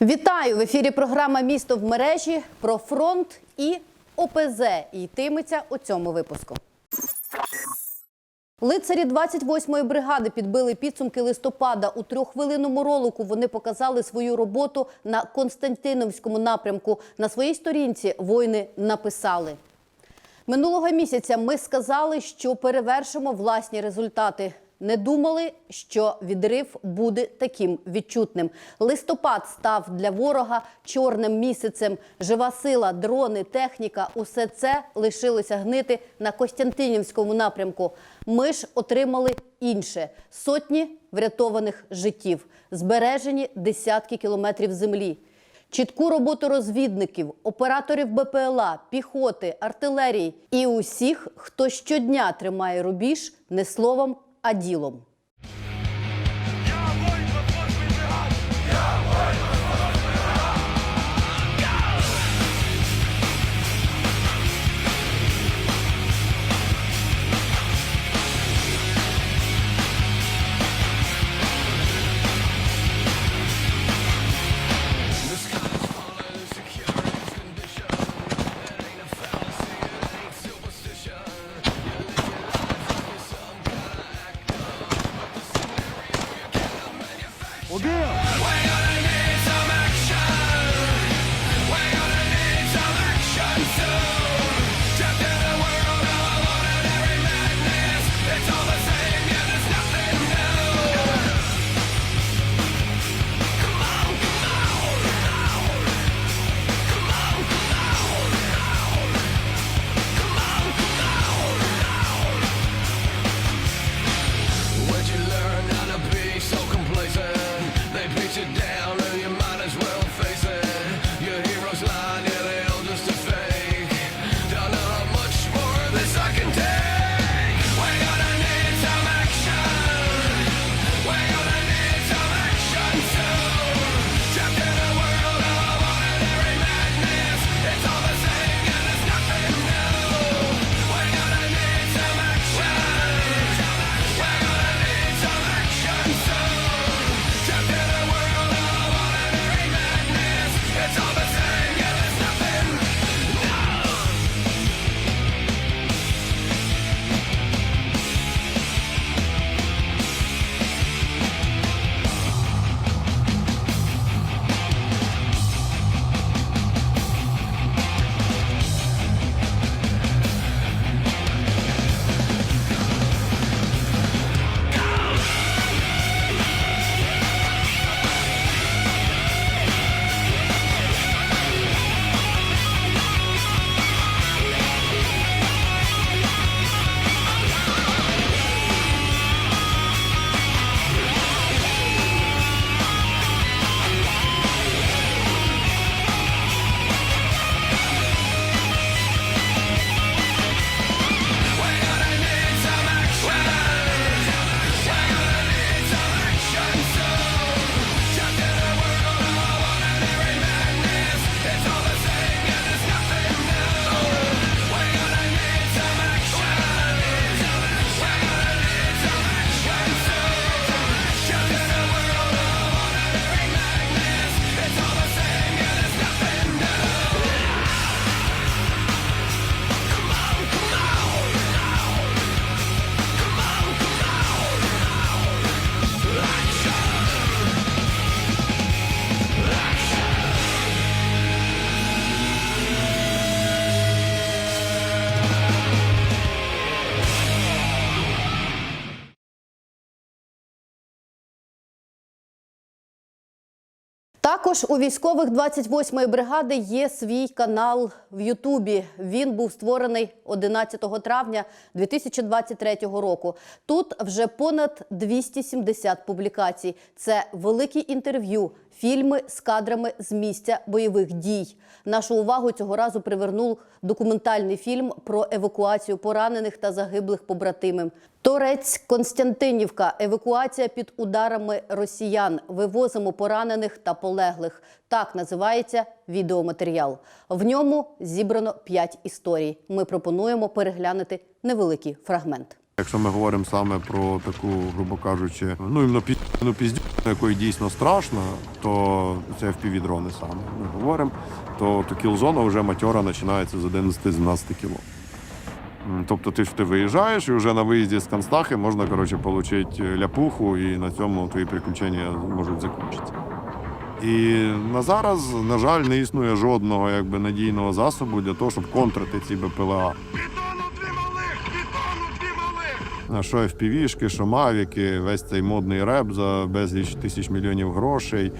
Вітаю в ефірі. Програма Місто в мережі про фронт і ОПЗ. І йтиметься у цьому випуску. Лицарі 28-ї бригади підбили підсумки листопада. У трьоххвилинному ролику вони показали свою роботу на Константиновському напрямку. На своїй сторінці воїни написали. Минулого місяця ми сказали, що перевершимо власні результати. Не думали, що відрив буде таким відчутним. Листопад став для ворога чорним місяцем. Жива сила, дрони, техніка усе це лишилося гнити на Костянтинівському напрямку. Ми ж отримали інше сотні врятованих життів, збережені десятки кілометрів землі. Чітку роботу розвідників, операторів БПЛА, піхоти, артилерії і усіх, хто щодня тримає рубіж не словом, а ділом. Також у військових 28-ї бригади є свій канал в Ютубі. Він був створений 11 травня 2023 року. Тут вже понад 270 публікацій. Це великі інтерв'ю, фільми з кадрами з місця бойових дій. Нашу увагу цього разу привернув документальний фільм про евакуацію поранених та загиблих побратимів. Торець Константинівка. Евакуація під ударами росіян. Вивозимо поранених та полеглих. Так називається відеоматеріал. В ньому зібрано п'ять історій. Ми пропонуємо переглянути невеликий фрагмент. Якщо ми говоримо саме про таку, грубо кажучи, ну іменно піздну піздю, якої дійсно страшно, то це fpv дрони саме. Ми говоримо, то, то кілзона вже матьора починається з 11-12 кіло. Тобто ти ж ти виїжджаєш і вже на виїзді з Констахи можна коротше, отримати ляпуху, і на цьому твої приключення можуть закінчитися. І на зараз, на жаль, не існує жодного якби, надійного засобу для того, щоб контрити ці БПЛА. А Що FPV-шки, що мавіки, весь цей модний реп за безліч тисяч мільйонів грошей.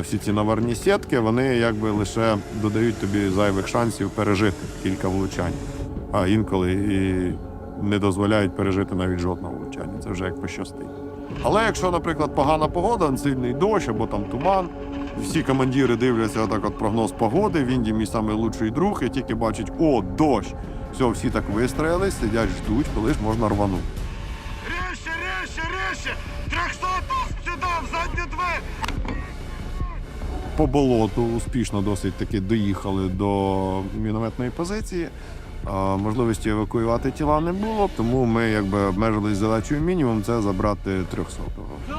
Всі ці наварні сітки, вони якби лише додають тобі зайвих шансів пережити кілька влучань, а інколи і не дозволяють пережити навіть жодного влучання. Це вже як пощастить. Але якщо, наприклад, погана погода, сильний дощ або там туман, всі командири дивляться отак от прогноз погоди, він є мій лучший друг, і тільки бачать, о, дощ. Все, всі так вистроїлись, сидять, ждуть, коли ж можна рванути. Резче, резче, резче! Трьохсоту сюди, в задню двері! По болоту успішно досить таки доїхали до мінометної позиції. Можливості евакуювати тіла не було, тому ми якби обмежились задачею мінімум це забрати 300-го.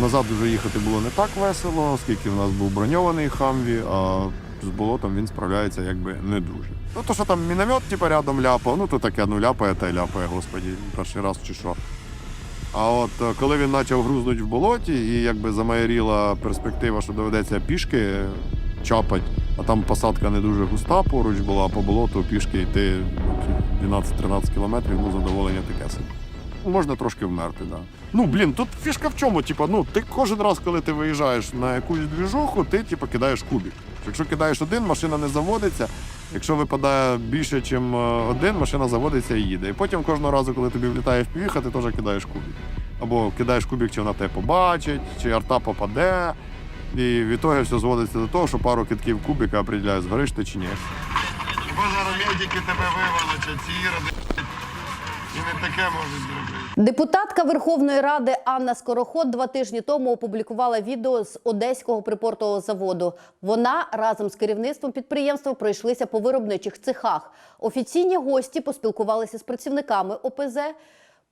Назад вже їхати було не так весело, оскільки в нас був броньований хамві, а з болотом він справляється якби не дуже. Ну то, що там міномет, типу, рядом ляпав, ну то таке, ну ляпає та й ляпає, господі, перший раз чи що. А от е, коли він почав грузнути в болоті, і якби замаяріла перспектива, що доведеться пішки чапати, а там посадка не дуже густа поруч була, по болоту пішки йти ну, 12-13 кілометрів, ну задоволення таке собі. Можна трошки вмерти. Да. Ну, блін, тут фішка в чому? Типа, ну, ти кожен раз, коли ти виїжджаєш на якусь двіжуху, ти типу, кидаєш кубик. Якщо кидаєш один, машина не заводиться. Якщо випадає більше, ніж один, машина заводиться і їде. І потім кожного разу, коли тобі влітає в півіха, ти теж кидаєш кубик. Або кидаєш кубик, чи вона тебе побачить, чи арта попаде. І в ітогі все зводиться до того, що пару китків кубика определяє, згориш ти чи ні. Бо зараз медики тебе виволочать, ці іроди і не таке можуть зробити. Депутатка Верховної Ради Анна Скороход два тижні тому опублікувала відео з одеського припортового заводу. Вона разом з керівництвом підприємства пройшлися по виробничих цехах. Офіційні гості поспілкувалися з працівниками ОПЗ.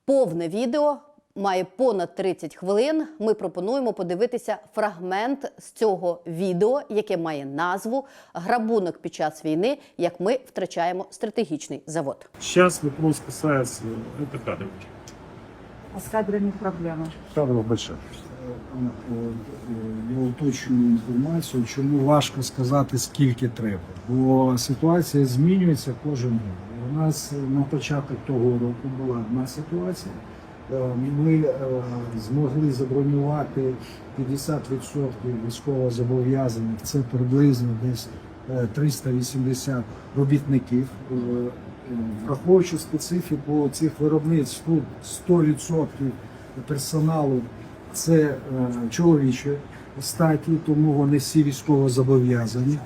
Повне відео має понад 30 хвилин. Ми пропонуємо подивитися фрагмент з цього відео, яке має назву Грабунок під час війни, як ми втрачаємо стратегічний завод. Сейчас вопрос касается это кадров. А с кадрами проблема. Кадров больших. Я уточнюю інформацію, чому важко сказати, скільки треба. Бо ситуація змінюється кожен рік. У нас на початок того року була одна ситуація. Е, Ми е, змогли забронювати 50% військовозобов'язаних. Це приблизно десь е, 380 робітників. Е, е, Враховуючи специфіку цих виробництв, тут 100% персоналу це е, чоловічі статі, тому вони всі військово зобов'язані.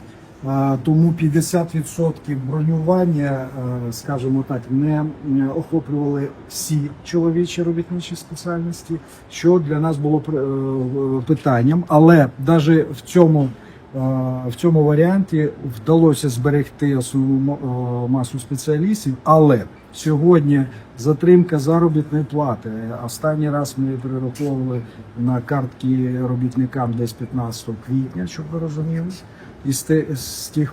Тому 50% бронювання, е, скажімо так, не охоплювали всі чоловічі робітничі спеціальності, що для нас було е, питанням. Але навіть в цьому е, в цьому варіанті вдалося зберегти основну масу спеціалістів, але сьогодні затримка заробітної плати. Останній раз ми перераховували на картки робітникам десь 15 квітня, щоб ви розуміли. І з, з тих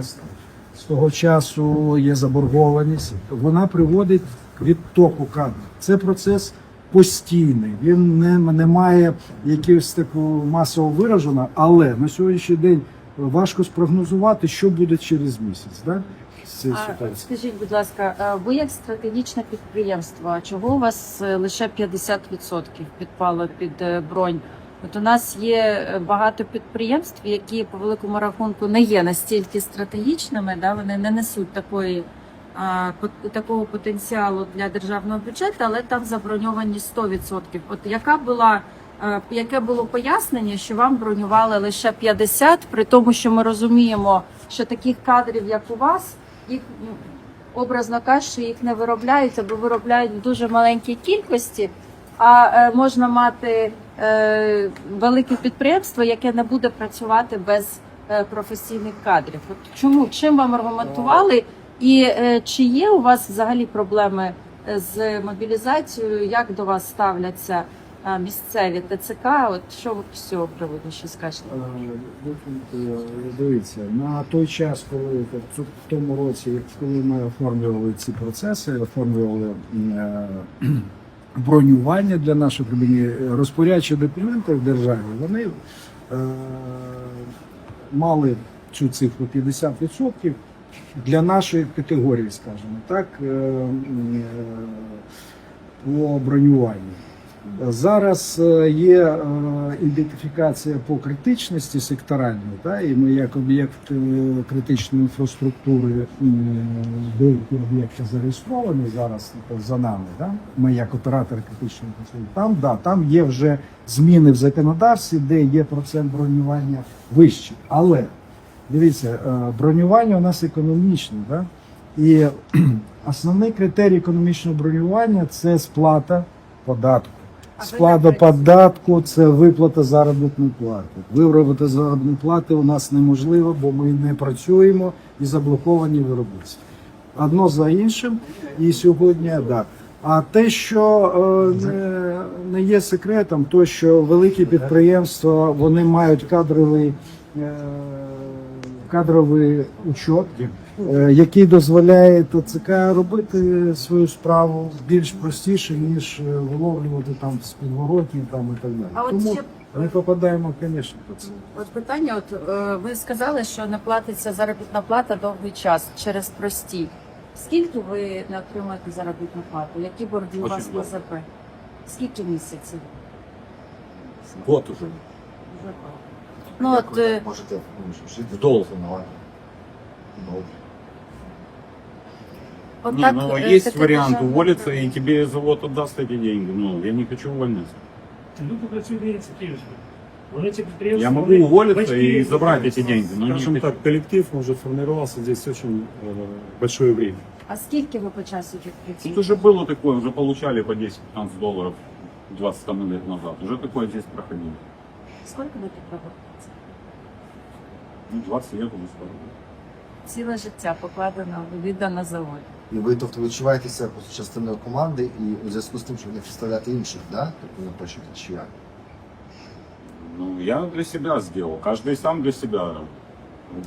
з- того часу є заборгованість. Вона приводить відтоку кадрів. Це процес постійний. Він не, не має якогось такого масово вираженого, але на сьогоднішній день важко спрогнозувати, що буде через місяць. Да? А, скажіть, будь ласка, ви як стратегічне підприємство, чого у вас е, лише 50% підпало під е, бронь? От у нас є е, багато підприємств, які по великому рахунку не є настільки стратегічними, да, вони не несуть такої, а, такого потенціалу для державного бюджету, але там заброньовані 100%. От яка була е, яке було пояснення, що вам бронювали лише 50, при тому, що ми розуміємо, що таких кадрів, як у вас, їх образно кажучи, їх не виробляють або виробляють в дуже маленькій кількості. А е, можна мати велике підприємство, яке не буде працювати без е, професійних кадрів. От чому чим вам аргументували І е, чи є у вас взагалі проблеми е, з мобілізацією? Як до вас ставляться е, місцеві ТЦК? От що ви з цього приводу ще скажете? Е, е, Дивіться, на той час, коли в тому році, коли ми оформлювали ці процеси, оформлювали е, бронювання для наших розпорядчі документи в державі, вони е, мали цю цифру 50% для нашої категорії, скажімо так, е, е, по бронюванню. Зараз е, є е, ідентифікація по критичності секторальної, та, і ми як об'єкт е, критичної інфраструктури деякі об'єкти зареєстровані зараз тобто, за нами. Да? Ми як оператор критичної інфраструктури. Там, да, там є вже зміни в законодавстві, де є процент бронювання вищий. Але дивіться, бронювання у нас економічне. Да? І основний критерій економічного бронювання це сплата податку. Сплата податку це виплата заробітної плати. Виробити заробітної плати у нас неможливо, бо ми не працюємо і заблоковані виробництва. Одно за іншим, і сьогодні так. А те, що е, не, не є секретом, то що великі підприємства вони мають кадровий, е, кадровий учет, який дозволяє ТЦК робити свою справу більш простіше, ніж е, виловлювати там з підворотні там і так далі. А от Тому ще- ми попадаємо, звісно, по це. От питання: от е, ви сказали, що не платиться заробітна плата довгий час через прості. Скільки ви не отримуєте заробітну плату? Які борги у вас по ЗП? Скільки місяців? Год уже. Ну от е, Можете в долг виноват. от Не, так, ну, е, есть таке вариант державне уволиться, управління. и тебе завод отдаст эти деньги. Ну, я не хочу увольняться. Люди працюють на ініціативі. Вони ці підприємства. Я могу вони уволиться батьки и забрать эти деньги. Но не Скажем хочу. так, коллектив уже формировался здесь очень э, большое время. А скільки ви по часу тут Тут працюєте? уже было такое, уже получали по 10-15 долларов 20 там, лет назад. Уже такое здесь проходило. Скільки ви тут робите? Ну, 20 лет уже стало. Ціле життя покладено, віддано заводу. І ви тобто відчуваєтеся частиною команди і у зв'язку з тим, що не представляєте інших, да? Тобто ви хочете чи як? Ну, я для себя сделал. Каждый сам для себя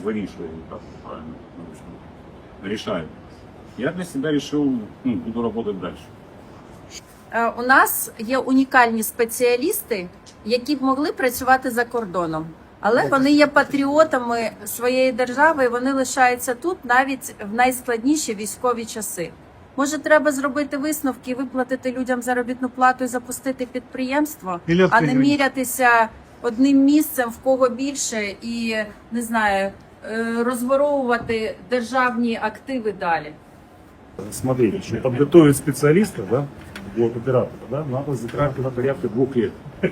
вырішує, как правильно решает. Я для себя решил, ну, буду работать дальше. Е, У нас є унікальні спеціалісти, які б могли працювати за кордоном. Але вони є патріотами своєї держави, і вони лишаються тут навіть в найскладніші військові часи. Може, треба зробити висновки, виплатити людям заробітну плату і запустити підприємство, а не мірятися одним місцем, в кого більше, і не знаю, е, розворовувати державні активи далі. Смотрите, подготовить специалиста, да, вот оператора, да, надо затратить на порядка двух лет.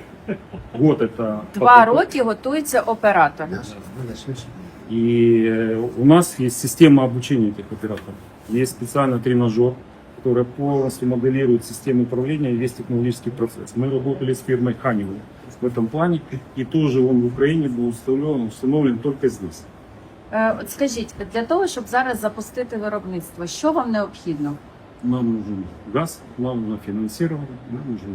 Год это... Два роки готується оператор. Я ж ви не швидше. И э, у нас есть система обучения этих операторов. Есть специальный тренажер, который полностью моделирует систему управления и весь технологический процесс. Мы работали с фирмой Honeywell в этом плане, и тоже он в Украине был установлен, установлен только здесь. Е, От скажіть, для того, щоб зараз запустити виробництво, що вам необхідно? Нам нужен газ, нам нужно финансирование, нам нужно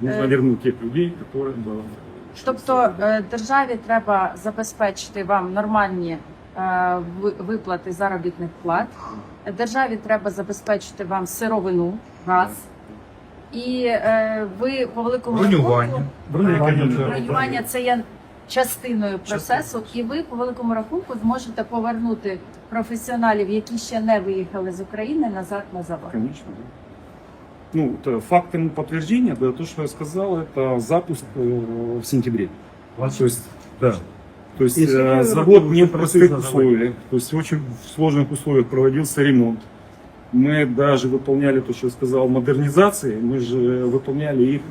нужно Э. вернуть тех людей, которые да, Тобто е, державі треба забезпечити вам нормальні е, ви- виплати заробітних плат. Державі треба забезпечити вам сировину, газ. І е, ви по великому рахунку Бронювання. бронювання це є частиною процесу, і ви по великому рахунку зможете повернути професіоналів, які ще не виїхали з України, назад на завод. Конечно. да. Ну, это фактом подтверждения, да, то, что я сказал, это запуск э, в сентябре. То есть, да. То есть Если э, вы завод не в работаете простых на заводе. условиях, то есть очень в сложных условиях проводился ремонт. Мы даже выполняли то, что я сказал, модернизации, мы же выполняли их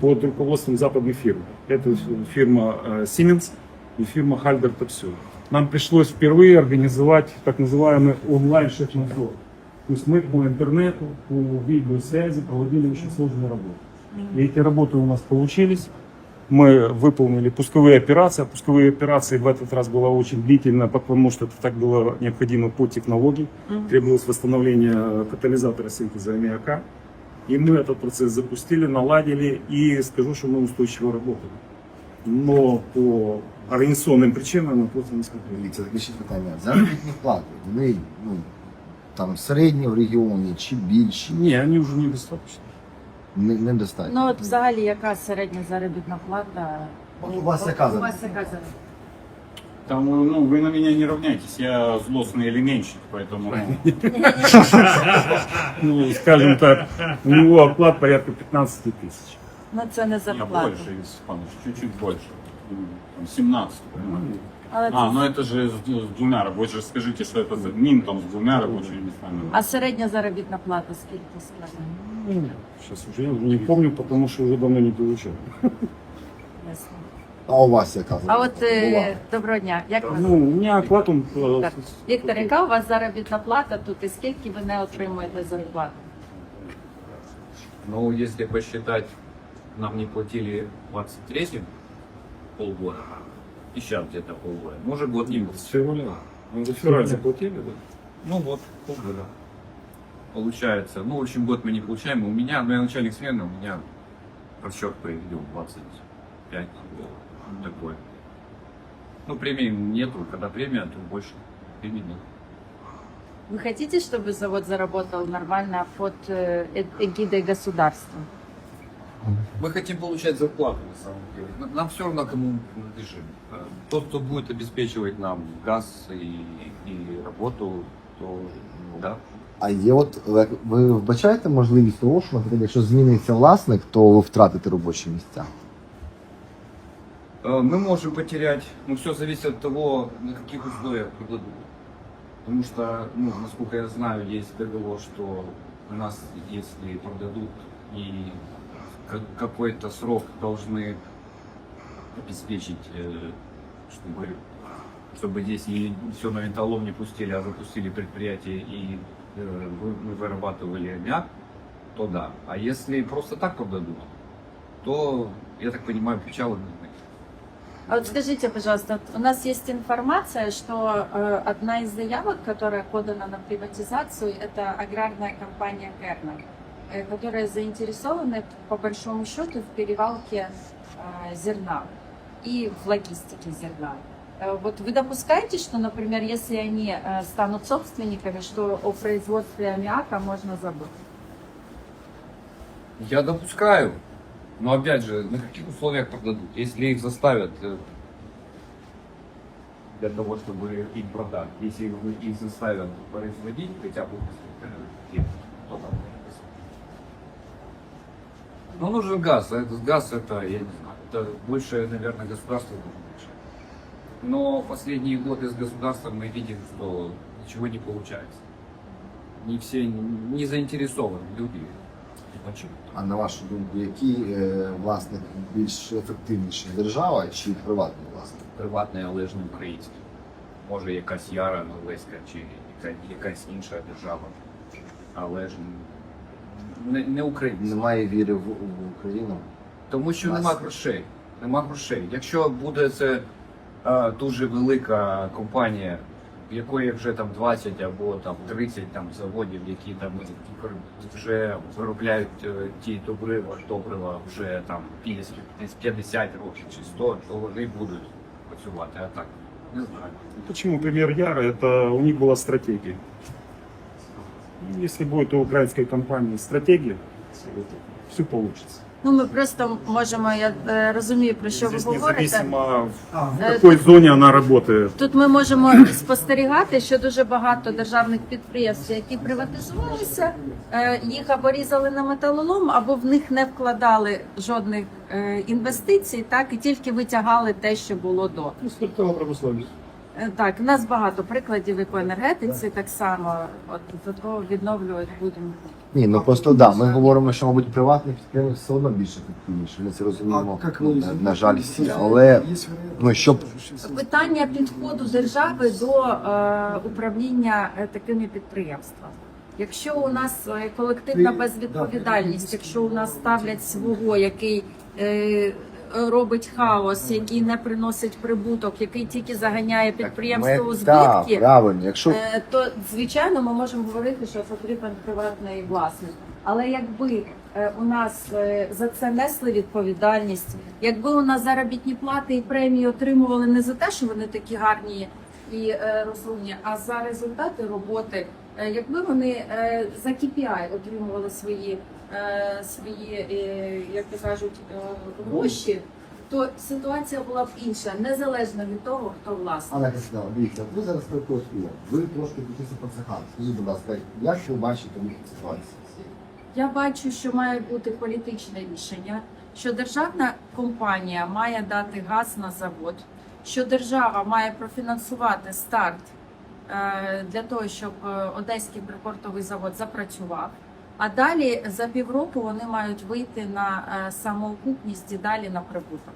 под руководством западных фирм. Это фирма э, Siemens и фирма Halber Topsoe. Нам пришлось впервые организовать так называемый онлайн-шеф-надзор. То есть мы по интернету, по видеосвязи проводили очень сложные работы. И эти работы у нас получились. Мы выполнили пусковые операции. А Пусковые операции в этот раз была очень длительно, потому что это так было необходимо по технологии. Требовалось восстановление катализатора синтеза аммиака. И мы этот процесс запустили, наладили, и скажу, что мы устойчиво работали. Но по организационным причинам мы просто не смогли. Дивіться, таке ще питання. Заробітні плати, вони ну, там середні в регіоні чи більші, Не, они уже недостаточно. не, недостатньо. Ну от взагалі яка середня заробітна плата? От у вас яка У вас заробітна? яка заробітна? Там, ну, вы на меня не равняйтесь, я злостный элементщик, поэтому... Ну, скажем так, у него оклад порядка 15 тысяч. Ну це не Я зарплата. больше, Юрий Степанович, чуть-чуть больше. Ну, там 17, понимаете? Але А, це- ну это же с, с двумя рабочими. Вы же скажите, что это за мин там с двумя рабочими местами. А середня заробітна плата скільки складає? Сейчас уже я не помню, потому что уже давно не получал. Ясно. А у вас яка заробітна? А от е, доброго дня. Як вас? Ну, у меня оклад, он... э, Так. Віктор, яка у вас заробітна плата тут і скільки ви не отримуєте зарплату? Ну, если посчитать, нам не платили в 23 полгода, и сейчас где-то полгода. Может, год не был. С февраля. Ну, за февраль заплатили, да? Ну вот, полгода. Получается. Ну, в общем, год мы не получаем. У меня, ну, я начальник смены, у меня расчет приведен 25. ну, Такой. Ну, премии нету. Когда премия, то больше премий нет. Вы хотите, чтобы завод заработал нормально под э, э- эгидой государства? Мы хотим получать зарплату, на самом деле. Нам- Нам все равно, кому мы принадлежим. Э, Тот, кто будет обеспечивать нам газ и, и работу, то да. А є от ви- ви вбачаєте можливість того, що наприклад, якщо зміниться власник, то ви втратите робочі місця? Э, Мы можем потерять, но все зависит от того, на каких условиях продадут. Потому что, ну, насколько я знаю, есть договор, что у нас, если продадут и ка- какой-то срок должны обеспечить, э, чтобы, чтобы здесь и все на металлом не пустили, а запустили предприятие и э, мы вырабатывали аммиак, то да. А если просто так продадут, то, я так понимаю, печалы не будет. А вот скажите, пожалуйста, у нас есть информация, что э, одна из заявок, которая подана на приватизацию, это аграрная компания Кернер, э, которая заинтересована по большому счету в перевалке э, зерна и в логистике зерна. Э, Вот вы допускаете, что, например, если они э, станут собственниками, что о производстве аммиака можно забыть? Я допускаю. Но опять же, на каких условиях продадут? Если их заставят э, для того, чтобы их продать, если их, заставят производить хотя бы то там Но нужен газ, а этот газ это, я не знаю, это больше, наверное, государство должно решать. Но последние годы с государством мы видим, что ничего не получается. Не все не заинтересованы люди. А на вашу думку, який е, власник більш ефективніший держава чи приватний власник? приватне, але ж не українське. Може якась яра норвезька чи яка- якась інша держава. Але ж не, не українська. Немає віри в, в Україну. Тому що Власне. нема грошей. Нема грошей. Якщо буде це е, дуже велика компанія, якої вже там 20 або там 30 там заводів, які там вже виробляють е, ті добрива, добрива вже там 50, 50 років чи 100, то вони будуть працювати. А так не знаю. Почему пример Яра? Это у них была стратегия. И Если будет у украинской компании стратегия, все получится. Ну, ми просто можемо, я е, розумію, про що ви Здесь говорите. независимо в Э, какой зоне она работает. Тут ми можемо спостерігати, що дуже багато державних підприємств, які приватизувалися, е, їх або різали на металолом, або в них не вкладали жодних е, інвестицій, так і тільки витягали те, що було до. Ну, стартовая промышленность. Е, Так, у нас багато прикладів і по енергетиці так само. От зато відновлювати будемо. Ні, ну просто да, ми говоримо, що, мабуть, приватний підприємець все одно більш ефективніше. Ми це розуміємо, ну, на, на жаль, всі. Але ну, щоб Питання підходу держави до е, управління е, такими підприємствами. Якщо у нас е, колективна безвідповідальність, якщо у нас ставлять свого, який е, робить хаос, який не приносить прибуток, який тільки заганяє підприємство у Ми- Так, збитки, правильно. Якщо Е, то звичайно ми можемо говорити, що потрібен приватний власник. Але якби е, у нас е, за це несли відповідальність, якби у нас заробітні плати і премії отримували не за те, що вони такі гарні і е, розумні, а за результати роботи, якби вони е, за KPI отримували свої, е, свої е, як то кажуть, е, гроші. То ситуація була б інша, незалежно від того, хто власник. Але сказала, дивіться, ви зараз прикрутили, ви трошки пішли по цехам. Скажіть, будь ласка, як ви бачите вихід з ситуації? Я бачу, що має бути політичне рішення, що державна компанія має дати газ на завод, що держава має профінансувати старт е, для того, щоб е, Одеський припортовий завод запрацював. А далі за півроку вони мають вийти на е, самоокупність і далі на прибуток.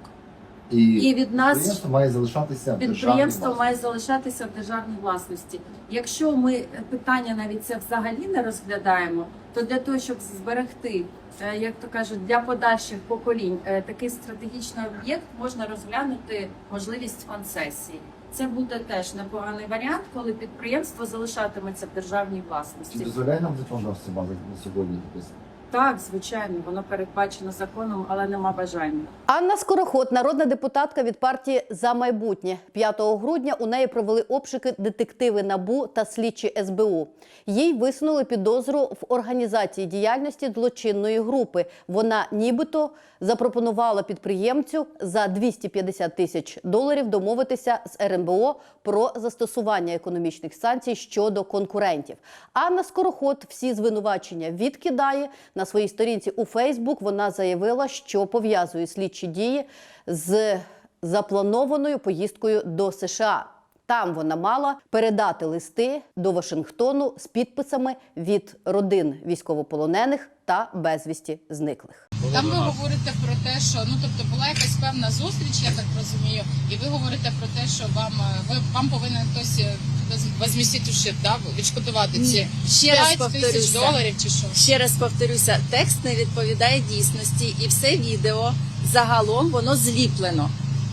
І від нас підприємство має залишатися в Підприємство має залишатися в державній власності. Якщо ми питання навіть це взагалі не розглядаємо, то для того, щоб зберегти, е, як то кажуть, для подальших поколінь е, такий стратегічний об'єкт, можна розглянути можливість концесії. Це буде теж непоганий варіант, коли підприємство залишатиметься в державній Чи власності. дозволяє нам законодавство мати на сьогодні підписати? Так, звичайно, воно передбачено законом, але нема бажання. Анна Скороход, народна депутатка від партії за майбутнє. 5 грудня у неї провели обшуки детективи НАБУ та слідчі СБУ. Їй висунули підозру в організації діяльності злочинної групи. Вона нібито запропонувала підприємцю за 250 тисяч доларів домовитися з РНБО про застосування економічних санкцій щодо конкурентів. Анна Скороход всі звинувачення відкидає на своїй сторінці у Фейсбук. Вона заявила, що пов'язує слідчі дії з запланованою поїздкою до США. Там вона мала передати листи до Вашингтону з підписами від родин військовополонених та безвісті зниклих. Там ви говорите про те, що ну тобто була якась певна зустріч, я так розумію, і ви говорите про те, що вам е, ви вам повинен хтось е, воз- возмістити ущерб, да, відшкодувати ці Ще раз 5 тисяч доларів чи що? Ще раз повторюся, текст не відповідає дійсності, і все відео загалом воно зліплено.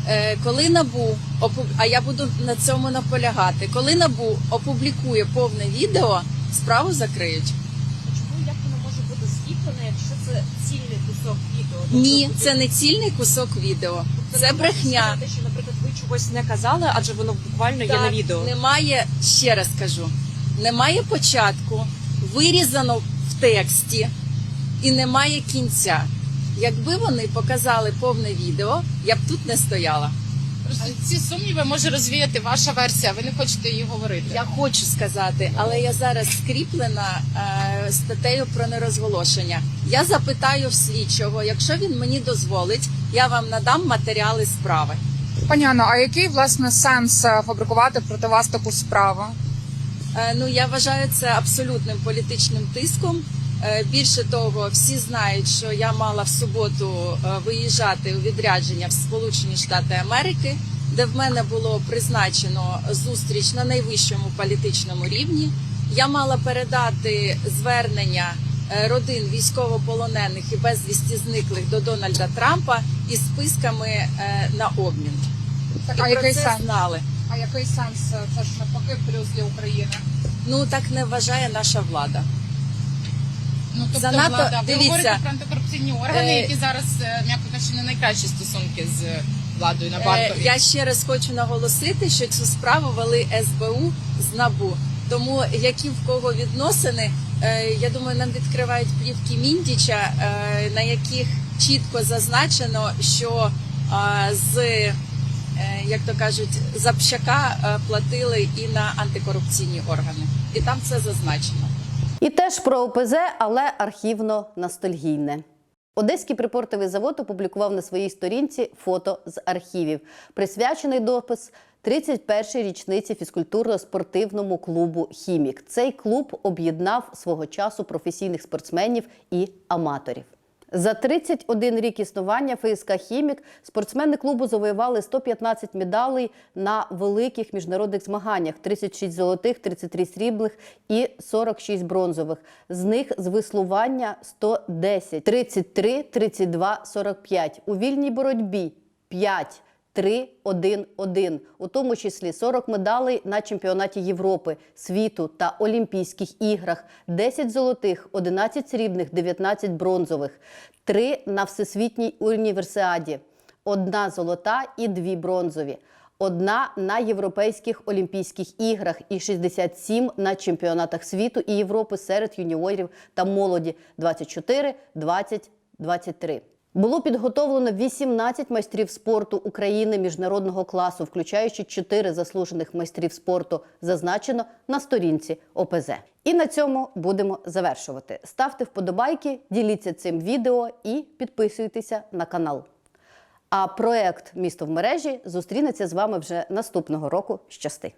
Е, коли набу опу- а я буду на цьому наполягати, коли набу опублікує повне відео, справу закриють. Це цільний кусок відео? Ні, Тобто, це не цільний кусок відео, це це не можна брехня. сказати, що, наприклад, ви чогось не казали, адже воно буквально є на відео. Немає, ще раз кажу, немає початку, вирізано в тексті і немає кінця. Якби вони показали повне відео, я б тут не стояла. Просто ці сумніви може розвіяти ваша версія. Ви не хочете її говорити. Я хочу сказати, але я зараз скріплена е, статтею про нерозголошення. Я запитаю в слідчого, якщо він мені дозволить, я вам надам матеріали справи. Пані Анно, а який власне сенс е, фабрикувати проти вас таку справу? Е, Ну я вважаю це абсолютним політичним тиском. Е, Більше того, всі знають, що я мала в суботу е, виїжджати у відрядження в Сполучені Штати Америки, де в мене було призначено зустріч на найвищому політичному рівні. Я мала передати звернення е, родин військовополонених і безвісті зниклих до Дональда Трампа із списками на обмін. Так, І про це знали. А який сенс це ж навпаки плюс для України? Ну так не вважає наша влада. Ну тобто Занадто- влада, ви дивіться, говорите про антикорупційні органи, е, які зараз е, м'яко кажучи, не найкращі стосунки з владою на Е, банковій. Я ще раз хочу наголосити, що цю справу вели СБУ з НАБУ. Тому які в кого відносини, е, я думаю, нам відкривають плівки Міндіча, е, на яких чітко зазначено, що е, з е, як то кажуть, запщака е, платили і на антикорупційні органи, і там це зазначено. І теж про ОПЗ, але архівно ностальгійне. Одеський припортовий завод опублікував на своїй сторінці фото з архівів, присвячений допис 31-й річниці фізкультурно-спортивному клубу Хімік. Цей клуб об'єднав свого часу професійних спортсменів і аматорів. За 31 рік існування ФСК Хімік спортсмени клубу завоювали 115 медалей на великих міжнародних змаганнях: 36 золотих, 33 срібних і 46 бронзових. З них з веслування 110, 33, 32, 45. У вільній боротьбі 5. 3-1-1, у тому числі 40 медалей на чемпіонаті Європи, світу та Олімпійських іграх, 10 золотих, 11 срібних, 19 бронзових, 3 на всесвітній універсіаді, одна золота і дві бронзові. Одна на європейських олімпійських іграх і 67 на чемпіонатах світу і Європи серед юніорів та молоді 24, 20, 23. Було підготовлено 18 майстрів спорту України міжнародного класу, включаючи 4 заслужених майстрів спорту, зазначено на сторінці ОПЗ. І на цьому будемо завершувати. Ставте вподобайки, діліться цим відео і підписуйтеся на канал. А проект Місто в мережі зустрінеться з вами вже наступного року. Щасти!